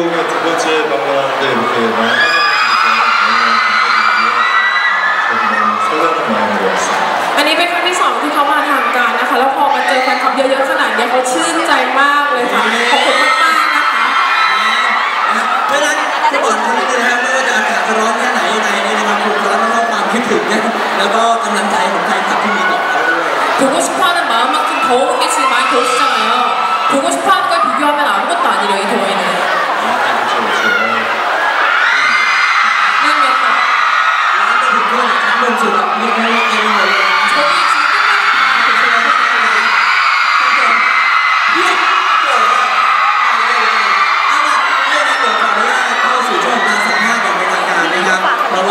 태국에 두 번째 방문하는데 이렇게 많은 사랑을 드리고요. 아, 저도 너무 설레는 마음으로 왔습니다. อันนี้เป็นครั้งที่สองที่เขามาทางการนะคะ แล้วพอมาเจอแฟนคลับเยอะๆขนาดเนี้ยเขาชื่นใจมากเลยค่ะ ขอบคุณมากๆนะคะ นะเพราะฉะนั้นทุกคนคนนี้นะฮะไม่ว่าจะอากาศจะร้อนแค่ไหนยังไงเนี่ยนะครับผมร้อนแล้วก็ความคิดถึงเนี่ยแล้วก็กำลังใจของแฟนคลับที่มีต่อเขาด้วย 보고 싶어하는 마음만큼 더운 게 지금 많이 더우시잖아요. 보고 싶어하는 걸 비교하면 아무것도 아니래요, 이 더위는.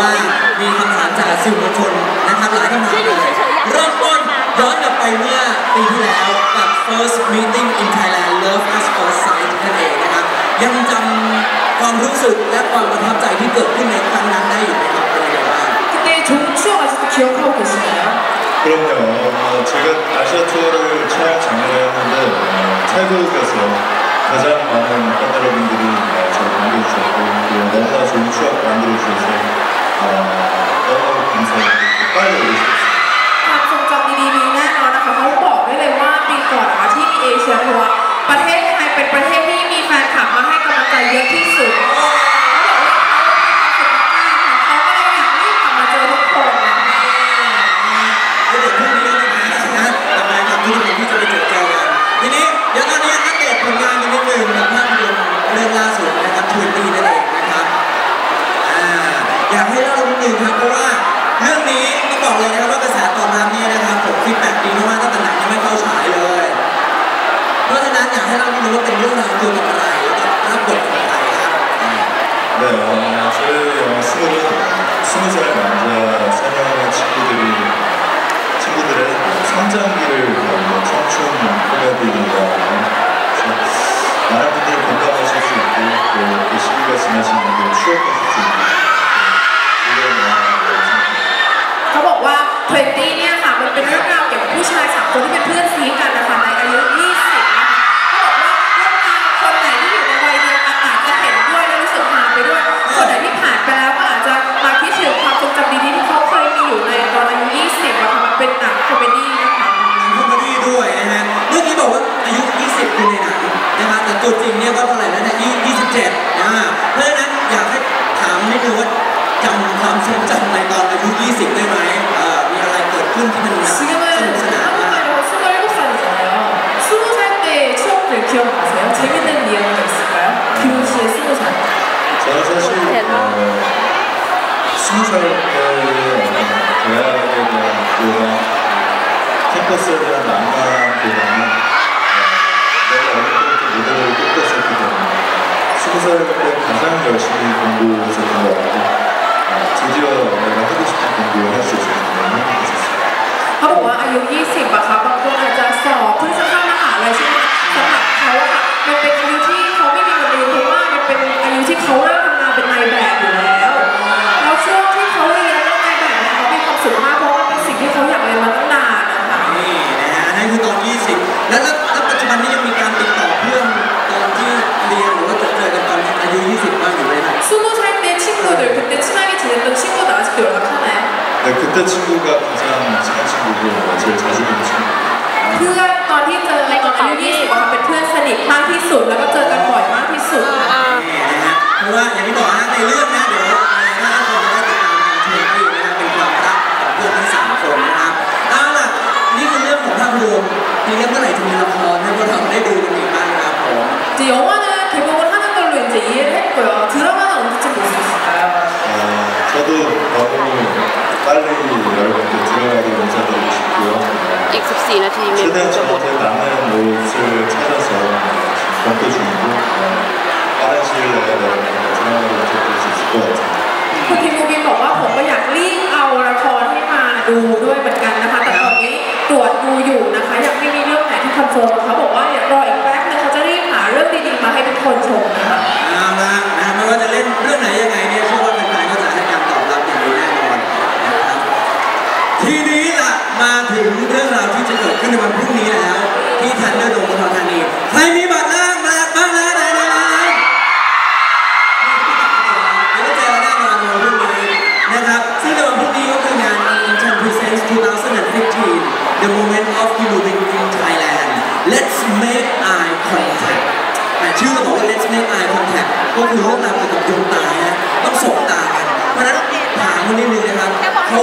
ว่ามีคำถามจากสื่อมวลชนนะครับหลายคำถามเลยเริ่มต้นย้อนกลับไปเมื่อปีที่แล้วกับ first meeting in Thailand Love at first sight นั่นเองนะครับ ยังจำความรู้สึกและความประทับใจที่เกิดขึ้นในครั้งนั้นได้อยู่ไหมครับเป็นยังไงบ้าง 그때 좋은 추억 아직도 기억하고 계시나요? 그럼요. 어, 제가 아시아 투어를 촬영 작년에 했는데 어, 태국에서 가장 많은 팬 여러분들이 어, 저를 반겨주셨고 또 너무나 좋은 추억 만들어주셔서 คามทรงจำดีๆมีแน่นอนนะคะเขาบอกได้เลยว่าปีก่อนนะะที่มีเอเชียทัวร์ประเทศไทยเป็นประเทศที่มีแฟนคลับมาให้กำลังใจเยอะที่สุด 지나 스무 살 때 가장 열심히 공부했었던 것 같고 어, 드디어 내가 하고 싶은 공부를 할 수 있었기 때문에 행복했었어요. เขาบอกว่าอายุ 20อะค่ะบางคนอาจจะสอบเพิ่งจะเข้ามหาลัยใช่ไหมคะสำหรับเขาอะค่ะมันเป็นอายุที่เขาไม่มีเงินเรียนเพราะว่ามันเป็นอายุที่เขาเริ่ม ม 때 친구가 가장 친한 친구고 제일 자주 보는 친구. เพื่อนตอนที่เจอตอนอายุ20อะค่ะเป็นเพื่อนสนิทมากที่สุด แล้วก็เจอกันบ่อย ย 14 นาทีเมนูจะหมดคุณทิมบินบอกว่าผมก็อยากรีบเอาละครให้มาดูด้วยเหมือนกันนะคะ แต่ตอนนี้ตรวจดูอยู่นะคะ ยังไม่มีเรื่องไหนที่คอนเฟิร์มเขาบอกว่าอย่ารออีกแป๊บนึงเขาจะรีบหาเรื่องดีๆมาให้ทุกคนชมนะคะมานะไม่ว่าจะเล่นเรื่องไหนยังไงเนี่ยเชื่อว่าแฟนๆก็จะให้การตอบรับอย่างดีแน่นอนนะครับทีนี้ล่ะมาถึงเรื่องราวที่ ขึ้นในวันพรุ่งนี้แล้ว ที่ทันเดอร์โดมอุดรธานีใครมีบัตรล่างมาบ้างแล้วไหนไหนไหนเดี๋ยวเจอแน่นอนในวันพรุ่งนี้นะครับซึ่งในวันพรุ่งนี้ก็คืองาน Intel าสนับสนุนทีม The Moment of Living in Thailand Let's Make Eye Contact แต่ชื่อก็บอกว่า Let's Make Eye Contact ก็คือร่วมงานกับดวงตาต้องสบตากันเพราะฉะนั้นถามคนนิดนึงนะครับเขา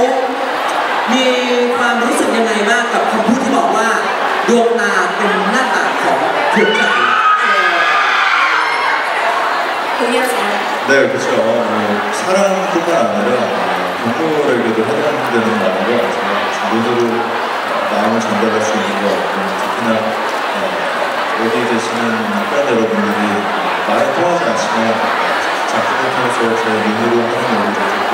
มีความรู้สึกยังไงบ้างกับ 네, 그렇죠. 어, 사랑뿐만 아니라 어, 동물에게도 해당되는 말과 정말 눈으로 마음을 전달할 수 있는 것 같고 특히나 어, 여기 계시는 팬 여러분들이 말에 통하지 않지만 작품을 통해서 제 눈으로 하는 노래를 듣고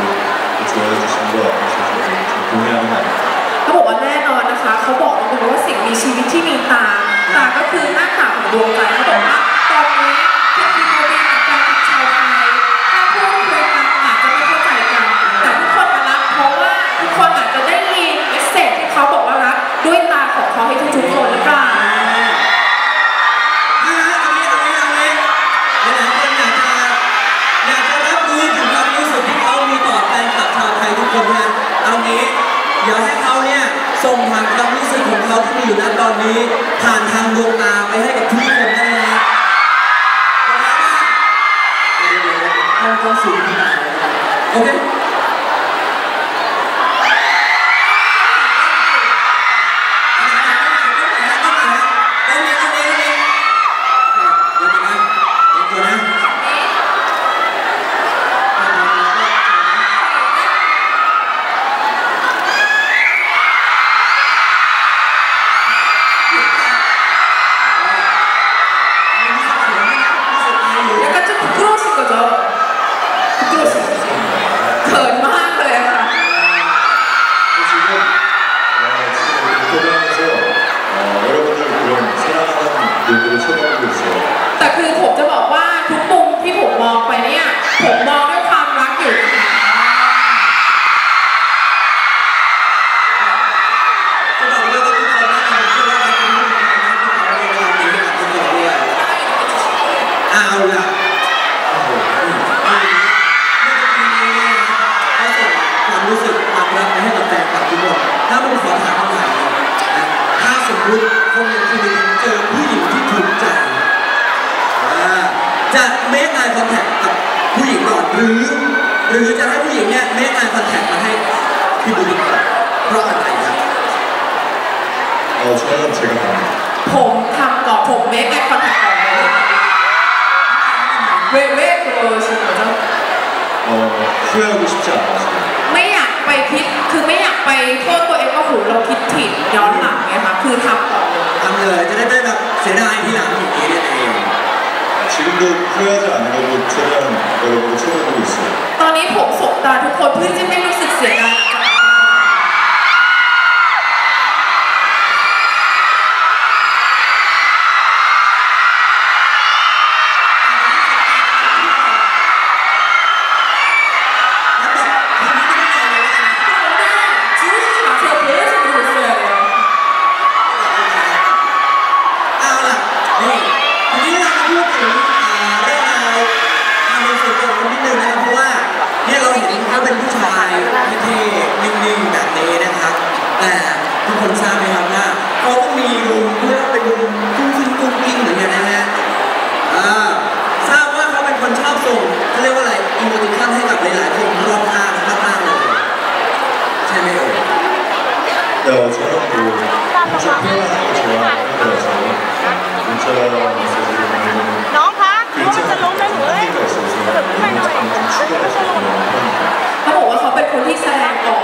또 좋아해 주시는 것 같아서 저도 좀 동의하는 말입니다. เขาบอกว่าแน่นอนนะคะ เขาบอกตรงๆว่าสิ่งมีชีวิตที่มีตา ตาก็คือหน้าต่างของดวงใจเขาบอกว่าตอนนี้ เราที่มีอยู่ณตอนนี้ผ่านทางดวงตาไปให้กับทุก ตัวเองว่าหูเราคิดผิดย้อนหลังไงคะ คือทำก่อนเลย ทำเลยจะได้ไม่แบบเสียดายทีหลังอย่างนี้นั่นเอง 지금도 후회하지 않으려고 최대한 여러분들 쳐다보고 있어요. ตอนนี้ผมสบตาทุกคนเพื่อจะไม่รู้สึกเสียดาย แต่ทุกคนทราบไหมครับว่าเขาก็มีมุมเรียกว่าเป็นมุมกุ้งกิ้งกุ้งกิ้งเหมือนกันนะฮะอ่าทราบว่าเขาเป็นคนชอบส่งเขาเรียกว่าอะไรอีโมติคอนให้กับหลายๆคนรอบข้างมากๆเลยใช่ไหมเอ่ย 네, 어, 저는 그 평소 표현하는 거 좋아하는 편이라서 문자 메시지를 보내는 น้องคะน้อง 글자 จะล้มได้หรือ 한계가 있어서 이런 거 좀 추가해서 보내는 편입니다. เขาบอกว่าเขาเป็นคนที่แสดงออก ก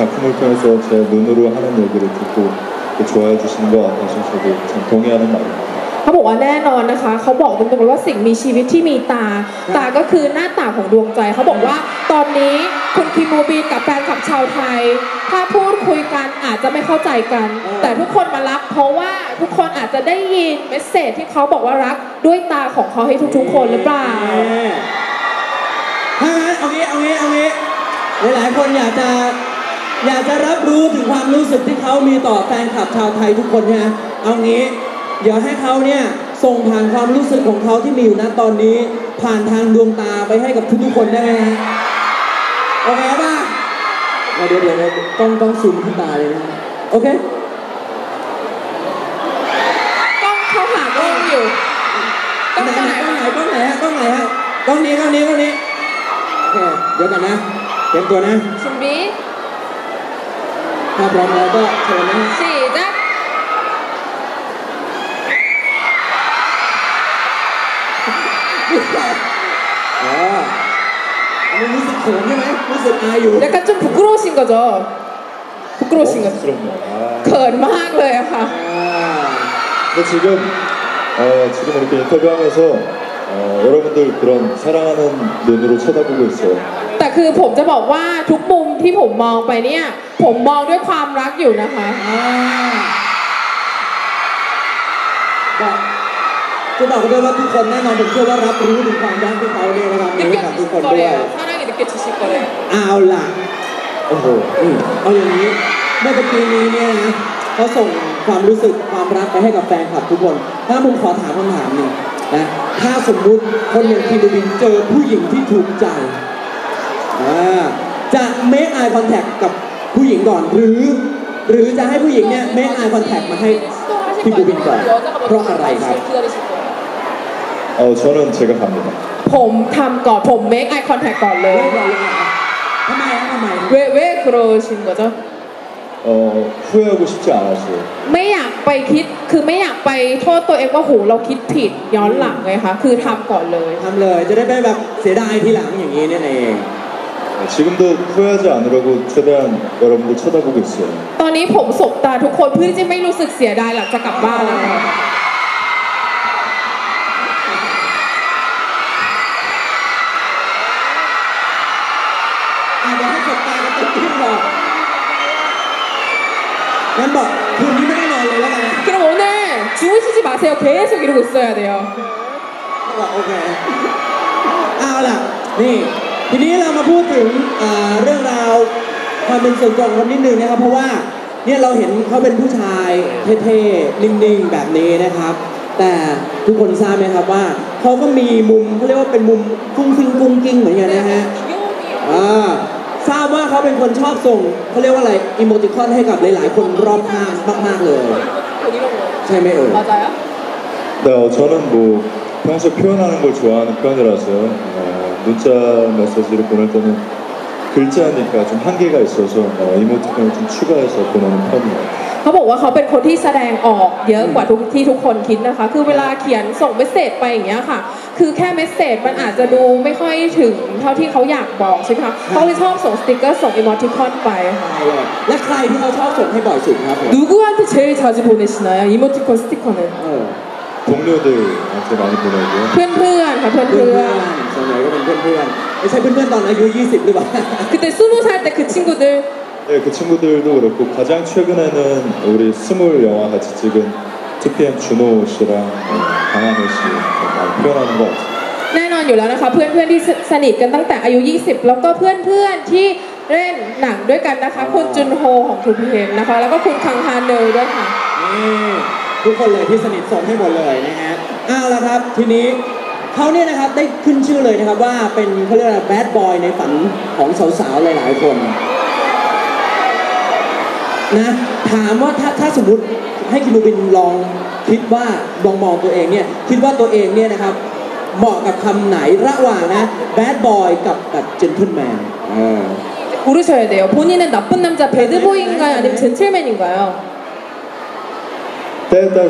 작품을 통해서 제 눈으로 하는 얘기를 듣고 이렇게 좋아해 주시는 것 같아서 저도 참 동의하는 말입니다. เขาบอกว่าแน่นอนนะคะ เขาบอกตรงๆเลยว่าสิ่งมีชีวิตที่มีตา ตาก็คือหน้าตาของดวงใจ เขาบอกว่าตอนนี้คุณคิมโมบีนกับแฟนคลับชาวไทย ถ้าพูดคุยกันอาจจะไม่เข้าใจกัน แต่ทุกคนมารัก เพราะว่าทุกคนอาจจะได้ยินเมสเซจที่เขาบอกว่ารักด้วยตาของเขาให้ทุกๆคนหรือเปล่า ถ้างั้นเอางี้เอางี้เอางี้หลายๆคนอยากจะ อยากจะรับรู้ถึงความรู้สึกที่เขามีต่อแฟนคลับชาวไทยทุกคนใช่ไหมเอางี้ เดี๋ยวให้เขาเนี่ยส่งผ่านความรู้สึกของเขาที่มีอยู่ณตอนนี้ ผ่านทางดวงตาไปให้กับทุกๆคนได้ไหมฮะโอเคป่ะเดี๋ยวเดี๋ยวเดี๋ยวต้องต้องซูมที่ตาเลยนะโอเคกล้องเขาหากล้องอยู่กกล้ล้อองงไหไหนนกกล้ล้อองงไหไหนนกล้องไหนฮะกล้องไหนฮะกล้องนี้กล้องนี้กล้องนี้โอเคเดี๋ยวกันนะเตรียมตัวนะ 준비 ถ้าพร้อมแล้วก็เชิญนะ 시작 อ๋ออันนี้รู้สึกเขินใช่ไหมรู้สึกอายอยู่ 약간 좀 부끄러우신 거죠? 부끄러우신 거죠? 부끄럽네요. 아, เขินมากเลยอะค่ะ อ่า 근데 지금 어, 지금 이렇게 인터뷰하면서 어, 여러분들 그런 사랑하는 눈으로 쳐다보고 있어요. แต่คือผมจะบอกว่าทุกมุมที่ผมมองไปเนี่ย ผมมองด้วยความรักอยู่นะคะจะบอกได้ว่าทุกคนแน่นอนผมเชื่อว่ารับรู้ถึงความรักที่เขาเนี่ยนะครับในกับทุกคนด้วยเอาล่ะโอ้โหเอาอย่างนี้เมื่อปีนี้เนี่ยนะเขาส่งความรู้สึกความรักไปให้กับแฟนคลับทุกคน ถ้าผมขอถามคำถามหนึ่งนะถ้าสมมุติคนอย่างทีมบินเจอผู้หญิงที่ถูกใจ อ่าจะ make eye contact กับผู้หญิงก่อน หรือ หรือจะให้ผู้หญิงเนี่ย make eye contact มาให้ พี่บูบินก่อนเพราะอะไรครับ 어, 저는 제가 갑니다. ผมทำก่อนผม make eye contact ก่อนเล เฮ้ ย ยเราเลยเหรอทำไมฮะทำไม เว่เว่그러신 거죠? 어, 후회하고 싶지 않았어요. ไม่อยากไปคิดคือไม่อยากไปโทษตัวเองว่าโหเราคิดผิดย้อนหลังไงคะคือทำก่อนเลย ทำเลย จะได้ไม่แบบเสียดายทีหลังอย่างนี้นั่นเอง 네, 지금도 후회하지 않으려고 최대한 여러분들 쳐다보고 있어요. ตอนนี้ผมสบตาทุกคนเพื่อที่จะไม่รู้สึกเสียดายหลังจากกลับบ้านแล้วค่ะ อ่ะเดี๋ยวให้จบตากันเต็มที่ก่อนงั้นบอกคืนนี้ไม่ได้นอนเลยแล้วกันนะ 그럼 오늘 주무시지 마세요. 계속 이러고 있어야 돼요. บอกโอเค เอาล่ะ นี่ ทีนี้เรามาพูดถึงอ่าเรื่องราวความเป็นส่วนตัวของเขานิดนึงนะครับ เพราะว่าเนี่ยเราเห็นเขาเป็นผู้ชายเท่ๆ นิ่งๆ แบบนี้นะครับ แต่ทุกคนทราบไหมครับว่าเขาก็มีมุมเขาเรียกว่าเป็นมุมกุ้งกิ้งกุ้งกิ้งเหมือนกันนะฮะ อ่าทราบว่าเขาเป็นคนชอบส่งเขาเรียกว่าอะไรอิโมติคอนให้กับหลาย ๆ คนรอบข้างมาก ๆ เลย ใช่ไหมเอ่ย 맞아요? 네, 어, 저는 뭐 평소 표현하는 걸 좋아하는 편이라서 어, 문자 메시지를 보낼 때는 글자니까 좀 한계가 있어서 어, 이모티콘을 좀 추가해서 보내는 편이에요. เขาบอกว่าเขาเป็นคนที่แสดงออกเยอะกว่าทุกที่ทุกคนคิดนะคะ คือเวลาเขียนส่งเมสเซจไปอย่างเงี้ยค่ะ คือแค่เมสเซจมันอาจจะดูไม่ค่อยถึงเท่าที่เขาอยากบอกใช่ไหมคะเขาเลยชอบส่งสติกเกอร์ส่งอีโมติคอนไปค่ะ ใช่เลยและใครที่เขาชอบส่งให้บ่อยสุดครับผม 누구한테 제일 자주 보내시나요? 이모티콘 스티커는 เออ 동료들한테 많이 보내고요. เพื่อนๆค่ะเพื่ เพื่ อ อน น ๆส่ วนใหญ่ก็เป็นเพื่อนๆไม่ใช่เพื่อนๆตอนอายุ 20 หรือเปล่า ๆ 그때 스무 살 때 그 친구들 네, 그 친구들도 그렇고 가장 최근에는 우리 스물 영화 같이 찍은 2PM 준호 씨랑 어, 강한호 씨 많이 표현하는 것 같아요. แน่นอนอยู่แล้วนะคะ เพื่อนๆที่สนิทกันตั้งแต่อายุ 20 แล้วก็เพื่อนๆที่เล่นหนังด้วยกันนะคะ คุณจุนโฮของทูพีเอ็มนะคะ แล้วก็คุณคังฮานเนลด้วยค่ะ นี่ทุกคนเลยที่สนิทส่งให้หมดเลยนะฮะเอาละครับ ทีนี้ เขาเนี่ยนะครับได้ขึ้นชื่อเลยนะครับว่าเป็นเขาเรียกว่าแบดบอยในฝันของสาวๆหลายๆคนนะถามว่าถ้าถ้าสมมติให้คิมบูบินลองคิดว่าลองมองตัวเองเนี่ยคิดว่าตัวเองเนี่ยนะครับ เหมาะกับคำไหนระหว่างนะแบดบอยกับแบบเจน t l e m แมน 고르셔야 돼요. 본인은 나쁜 남자 배드보이인가요? 아니면 젠틀맨인가요? 때에 따라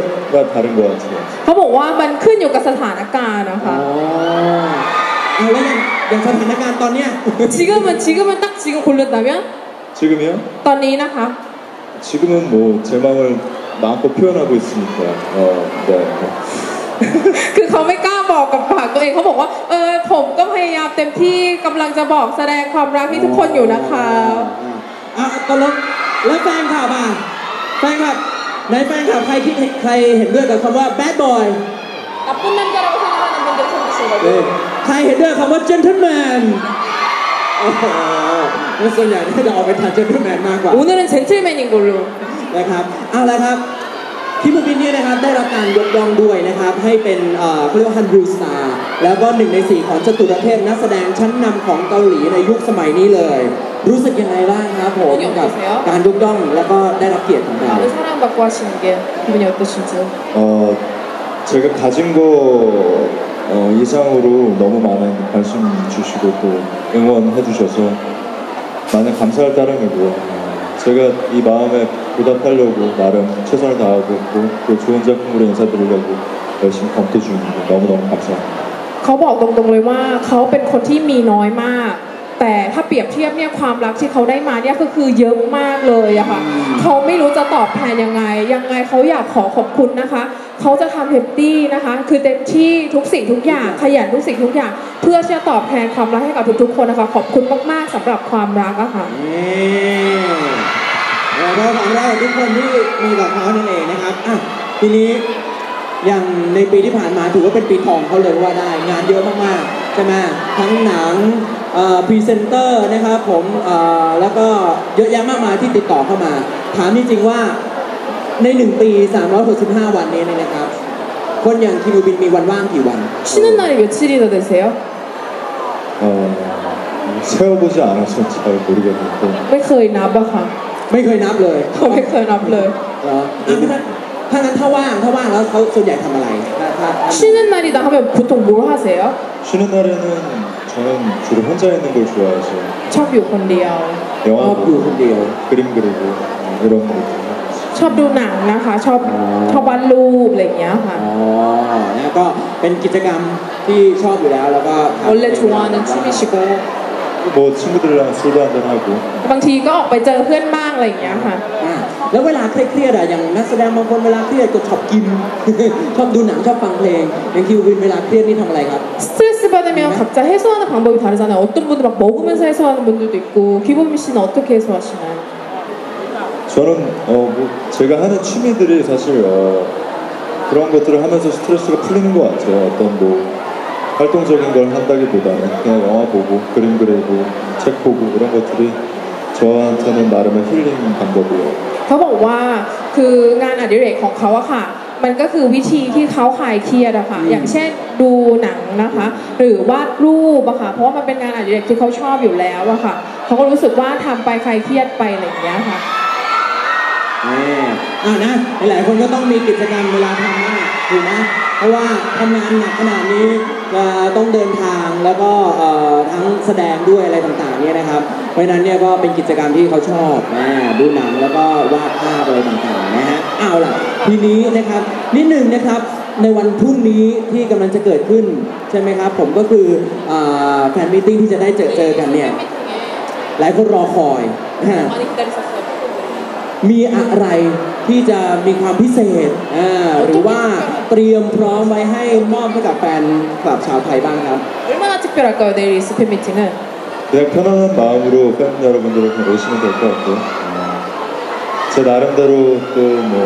다른 것 같아요. เขาบอกว่ามันขึ้นอยู่กับสถานการณ์นะคะ อ๋อเอาแล้วอย่างอย่างสถานการณ์ตอนเนี้ย 지금은 지금은 딱 지금 고른다면 지금이요? ตอนนี้นะคะ 지금은 뭐 제 마음을 마음껏 표현하고 있으니까 어, 네. คือเขาไม่กล้าบอกกับปากตัวเองเขาบอกว่า เออผมก็พยายามเต็มที่กำลังจะบอกแสดงความรักให้ทุกคนอยู่นะคะ อ่ะตกลงแล้วแฟนคลับอ่ะแฟนคลับ ในแฟนคลับใครคิดใครเห็นด้วยกับคำว่า bad boy 나쁜 남자라고 생각하는 분들 손드신 เออ 거고 ใครเห็นด้วยกับคำว่า gentleman โอ้โหแล้วส่วนใหญ่เนี่ยจะออกไปทาง gentleman มากกว่า 오늘은 젠틀맨인 걸로 นะครับเอาละครับ พี่มูบินเนี่ยนะครับได้รับการยกย่องด้วยนะครับ ให้เป็นเอ่อเขาเรียกว่าฮันบูสตาร์แล้วก็หนึ่งในสี่ของจตุรเทพนักแสดงชั้นนำของเกาหลีในยุคสมัยนี้เลย รู้สึกยังไงบ้างครับผมกับการยกย่องแล้วก็ได้รับเกียรติของเรา 많은 사랑받고 하시는 게 기분이 어떠신지 어, 제가 가진 거 어, 이상으로 너무 많은 관심 주시고 또 응원해 주셔서 많은 감사할 따름이고요. 어, 제가 이 마음에 보답하려고 나름 최선을 다하고 있고 또 좋은 작품으로 인사드리려고 열심히 검토 중입니다. 너무너무 감사합니다. เขาบอกตรงๆเลยว่าเขาเป็นคนที่มีน้อยมาก แต่ถ้าเปรียบเทียบเนี่ยความรักที่เขาได้มาเนี่ยก็คือเยอะมากเลยอะค่ะเขาไม่รู้จะตอบแทนยังไง ยังไงเขาอยากขอขอบคุณนะคะ เขาจะทำเต็มที่นะคะ คือเต็มที่ทุกสิ่งทุกอย่างขยันทุกสิ่งทุกอย่าง เพื่อที่จะตอบแทนความรักให้กับทุกๆคนนะคะ ขอบคุณมากๆสำหรับความรักอะค่ะ นี่ แล้วก็ความรักของทุกคนที่มีกับเขานั่นเองนะครับอ่ะทีนี้อย่างในปีที่ผ่านมาถือว่าเป็นปีทองเขาเลยว่าได้ งานเยอะมากๆใช่ไหมทั้งหนังพรีเซนเตอร์นะครับผมเอ่อแล้วก็เยอะแยะมากมายที่ติดต่อเข้ามา ถามจริงๆว่าในหนึ่งปี 365 วันนี้เนี่ยนะครับ คนอย่างคิวบินมีวันว่างกี่วัน 쉬는 날이 며칠이나 되세요? 어, 세어보지 않아서 잘 모르겠는데 ไม่เคยนับอะค่ะ ไม่เคยนับเลย เขาไม่เคยนับเลย เหรออ่ะถ้าถ้างั้นถ้าว่างถ้าว่างแล้วเขาส่วนใหญ่ทำอะไรถ้าถ้าถ้า 쉬는 날이다 하면 보통 뭘 하세요? 쉬는 날에는 저는 주로 혼자 있는 걸 좋아해서 ชอบอยู่คนเดียว ชอบ 영화 อยู่ 보고 คนเดียว 그림 그리고 이런 거 ชอบดูหนังนะคะ ชอบ อ๋อ ชอบวาดรูปอะไรอย่างเงี้ยค่ะ อ๋อนะก็เป็นกิจกรรมที่ชอบอยู่แล้วแล้วก็ทำ 원래 좋아하는 취미시고 뭐 친구들이랑 술도 한잔 하고 บางทีก็ออกไปเจอเพื่อนบ้างอะไรอย่างเงี้ยค่ะ อ่ะแล้วเวลาเครียดๆอะอย่างนักแสดงบางคนเวลาเครียดก็ชอบกิน ชอบดูหนังชอบฟังเพลงอย่างคิววินเวลาเครียดนี่ทำอะไรครับ 스트레스 받으면 각자 해소하는 방법이 다르잖아요. 어떤 분들 막 먹으면서 해소하는 분들도 있고 기범이 씨는 어떻게 해소하시나요? 저는 어, 뭐 제가 하는 취미들이 사실 어, 그런 것들을 하면서 스트레스가 풀리는 것 같아요. 어떤 뭐 활동적인 걸 한다기보다는 그냥 영화 보고 그림 그리고 책 보고 이런 것들이 저한테는 나름의 힐링 방법이에요. เขาบอกว่าคืองานอดิเรกของเขาอะค่ะ มันก็คือวิธีที่เขาคลายเครียดอะค่ะ อืม อย่างเช่นดูหนังนะคะ หรือวาดรูปอะค่ะ เพราะว่ามันเป็นงานอดิเรกที่เขาชอบอยู่แล้วอะค่ะ เขาก็รู้สึกว่าทำไปคลายเครียดไปอะไรอย่างเงี้ยค่ะ นี่อ่านะหลายๆคนก็ต้องมีกิจกรรมเวลาทำมากถูกไหม เพราะว่าทำงานหนักขนาดนี้จะต้องเดินทางแล้วก็เอ่อทั้งแสดงด้วยอะไรต่างๆเนี่ยนะครับ เพราะฉะนั้นเนี่ยก็เป็นกิจกรรมที่เขาชอบนะดูหนังแล้วก็วาดภาพอะไรต่างๆนะฮะเอาล่ะทีนี้นะครับนิดหนึ่งนะครับในวันพรุ่งนี้ที่กำลังจะเกิดขึ้นใช่ไหมครับ ผมก็คืออ่าแฟนมิทติ้งที่จะได้เจอเจอกันเนี่ยหลายคนรอคอยนะฮะ 많이 기다리셨어요. มีอะไร ที่จะมีความพิเศษอ่าหรือว่าเตรียมพร้อมไว้ให้มอบให้กับแฟนคลับชาวไทยบ้างครับ 얼마나 특별할까요 내일 이 스팸 미팅은? 그냥 편안한 마음으로 팬 여러분들을 그냥 오시면 될 것 같고 어, 제 나름대로 또 뭐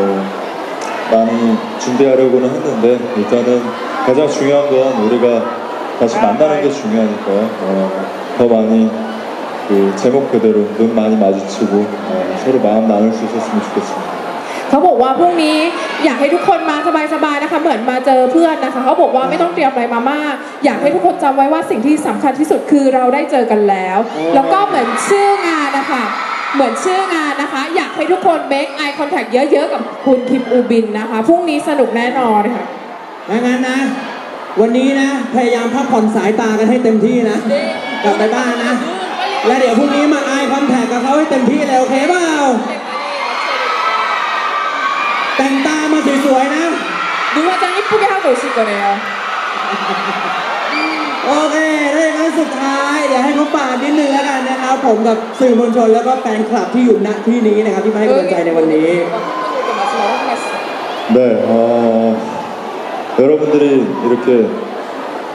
많이 준비하려고는 했는데 일단은 가장 중요한 건 우리가 다시 만나는 게 중요하니까요 어, 더 많이 그 제목 그대로 눈 많이 마주치고 어, 서로 마음 나눌 수 있었으면 좋겠습니다 เขาบอกว่าพรุ่งนี้อยากให้ทุกคนมาสบายๆนะคะ เหมือนมาเจอเพื่อนนะคะ เขาบอกว่าไม่ต้องเตรียมอะไรมามาก อยากให้ทุกคนจำไว้ว่าสิ่งที่สำคัญที่สุดคือเราได้เจอกันแล้วโอ้แล้วก็เหมือนชื่องานนะคะเหมือนชื่องานนะคะ อยากให้ทุกคน make eye contact เยอะๆ กับคุณคิมอูบินนะคะพรุ่งนี้สนุกแน่นอนค่ะดังนั้นนะ วันนี้นะ พยายามพักผ่อนสายตากันให้เต็มที่นะ กลับไปบ้านนะ แล้วเดี๋ยวพรุ่งนี้มาอายคอนแทคกับเขาให้เต็มที่เลยโอเคเปล่า แต่งตามาสวยๆนะ 눈 화장 이쁘게 하고 오실 거래요. โอเคถ้าอย่างนั้นสุดท้าย เดี๋ยวให้เขาฝากนิดนึงแล้วกันนะครับ ผมกับสื่อมวลชนแล้วก็แฟนคลับที่อยู่ณที่นี้นะครับ ที่มาให้กำลังใจในวันนี้ 마지막으로 한 말씀. 네, 어, 여러분들이 이렇게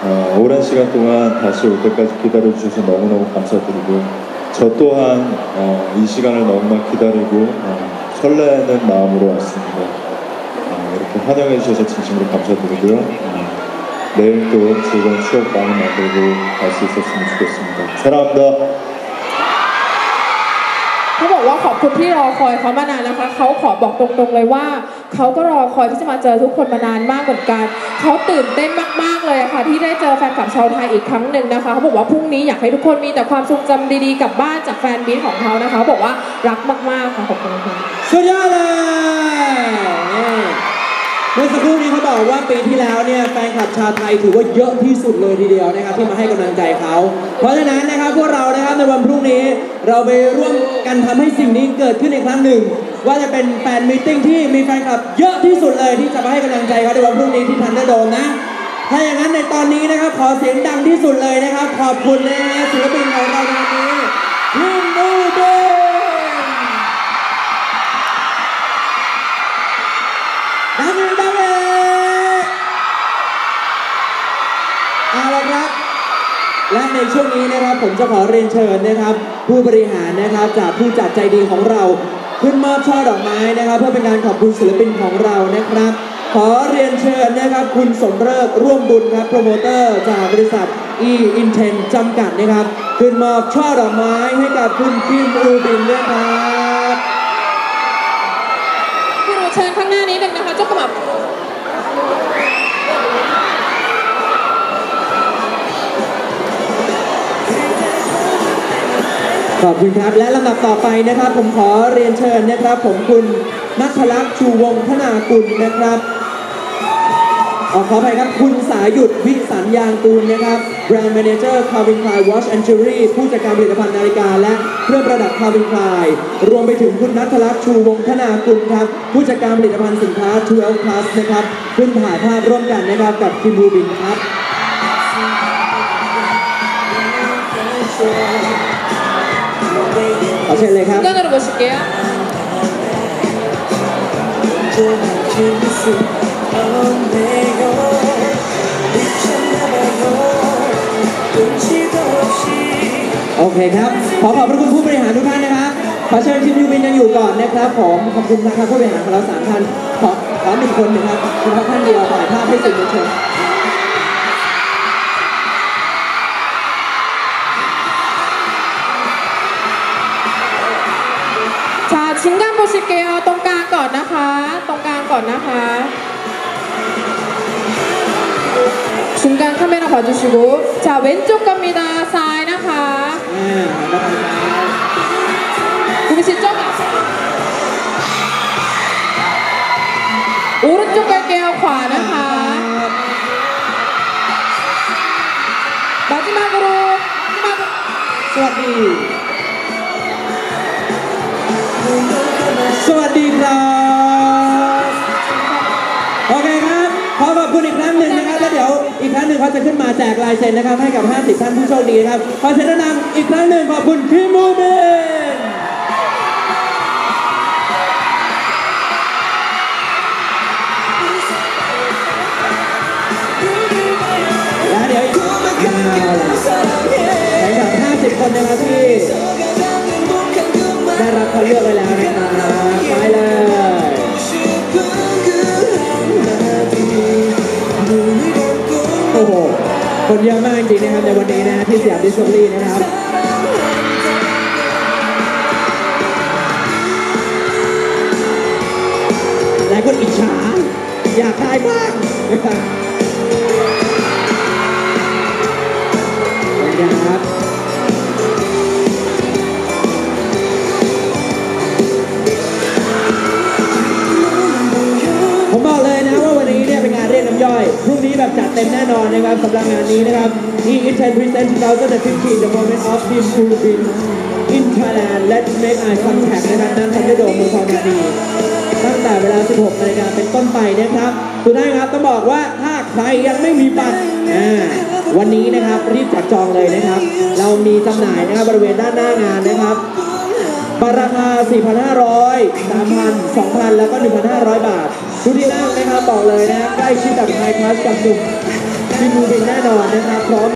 어, 오랜 시간 동안 다시 올 때까지 기다려주셔서 너무너무 감사드리고 저 또한 어, 이 시간을 너무나 기다리고 어, 설레는 마음으로 왔습니다. 어, 이렇게 환영해 주셔서 진심으로 감사드리고요. 어, 내일 또 즐거운 추억 많이 만들고 갈 수 있었으면 좋겠습니다. 사랑합니다. เขาบอกว่าขอบคุณที่รอคอยเขามานานนะคะ เขาขอบอกตรงๆเลยว่า เขาก็รอคอยที่จะมาเจอทุกคนมานานมากเหมือนกัน เขาตื่นเต้นมากๆ เลยค่ะที่ได้เจอแฟนคลับชาวไทยอีกครั้งหนึ่งนะคะเขาบอกว่าพรุ่งนี้อยากให้ทุกคนมีแต่ความทรงจำดีๆกลับบ้านจากแฟนบีทของเขานะคะเขาบอกว่ารักมากๆค่ะขอบคุณค่ะ สุดยอดเลยนี่เมื่อสักครู่นี้เขาบอกว่าปีที่แล้วเนี่ยแฟนคลับชาวไทยถือว่าเยอะที่สุดเลยทีเดียวนะครับที่มาให้กำลังใจเขา เพราะฉะนั้นนะครับพวกเรานะครับในวันพรุ่งนี้เราไปร่วมกันทำให้สิ่งนี้เกิดขึ้นอีกครั้งหนึ่ง ว่าจะเป็นแฟนมีตติ้งที่มีแฟนคลับเยอะที่สุดเลยที่จะมาให้กำลังใจเขาในวันพรุ่งนี้ที่ทันเดอร์โดมนะ ถ้าอย่างนั้นในตอนนี้นะครับ ขอเสียงดังที่สุดเลยนะครับ ขอบคุณนะฮะศิลปินของเราในวันนี้พี่นูเบนดังเลยดังเลยเอาละครับ และในช่วงนี้นะครับผมจะขอเรียนเชิญนะครับ ผู้บริหารนะครับจากผู้จัดใจดีของเรา ขึ้นมอบช่อดอกไม้นะครับ เพื่อเป็นการขอบคุณศิลปินของเรานะครับ ขอเรียนเชิญนะครับ คุณสมเริกร่วมบุญครับ โปรโมเตอร์จากบริษัท e i n t e n จำกัดนะครับ ขึ้นมอบช่อดอกไม้ให้กับคุณคิมรูบินด้วยครับพี่รู้เชิญข้างหน้านี้หนึ่งนะคะเจ้ากระหม่อมขอบคุณครับและลำดับต่อไปนะครับ ผมขอเรียนเชิญนะครับ ผมคุณนัทลักษณ์ชูวงศ์ธนากุลนะครับออ ขออภัยครับคุณสายุทธวิสัญญางกูลนะครับแบรนด์ m ม n a เจอร์คาวินคลายวอชแอนด์จิวเวลรี่ผู้จัดการผลิตภัณฑ์นาฬิกาและเครื่องประดับคาวินคลายรวมไปถึงคุณนัทลักษณ์ชูวงธนากุลครับ ผู้จัดการผลิตภัณฑ์สินค้า 12 plus นะครับ ขึ้นถ่ายภาพร่วมกันนะครับกับคิมบูบินครับขอเชิญเลยครับด้ โอเคครับ ขอขอบพระคุณผู้บริหารทุกท่านนะครับขอเชิญทีมยูบินยังอยู่ก่อนนะครับผมขอบคุณนะครับผู้บริหารของเราสามท่านขอขอหนึ่งคนนะครับคุณท่านเดียวถ่ายภาพให้สื่อมวลชนชิงด้านโปรสิเกลตรงกลางก่อนนะคะ ตรงกลางก่อนนะคะ 중간 카메라 봐주시고 자 왼쪽 갑니다 사이 นะคะ อ่าขอบคุณครับ 구미 씨쪽 오른쪽 갈게요 과 ค นะคะ รับ 마지막으로 마지막으로 สวัสดี สวัสดีครับ ขึ้นมาแจกลายเซ็นนะครับให้กับ 50 ท่านผู้โชคดีนะครับ ขอเชิญแนะนำอีกครั้งหนึ่งขอบคุณพี่มูเบนและเดี๋ยวอีกเอาล่ะแข่งขับ 50 คนนะครับที่ได้รับคัดเลือกไปแล้วนะครับไปเลย คนเยอะมากจริงๆนะครับในวันนี้นะที่สยามดิสคัฟเวอรี่นะครับหลายคนอิจฉาอยากได้บ้าง นี้แบบจัดเต็มแน่นอนนะครับสำหรับงานนี้นะครับ e i n t e n Present 2015 The Moment of Team t u r b i n in Thailand Let's Make Eye Contact นะครับนั่นทันได้โดมเมืองทองธานีตั้งแต่เวลา 16นาฬิกาเป็นต้นไปนะครับทุกท่านครับต้องบอกว่าถ้าใครยังไม่มีบัตรวันนี้นะครับรีบจัดจองเลยนะครับ เรามีจำหน่ายนะครับบริเวณด้านหน้างานนะครับราคา 4,500 3,000 2,000 แล้วก็ 1,500 บาท ทุกที่นั่งนะครับบอกเลยนะใกล้ชิดกับไฮคลาสกับหนุ่มที่มูบินแน่นอนนะครับพร้อม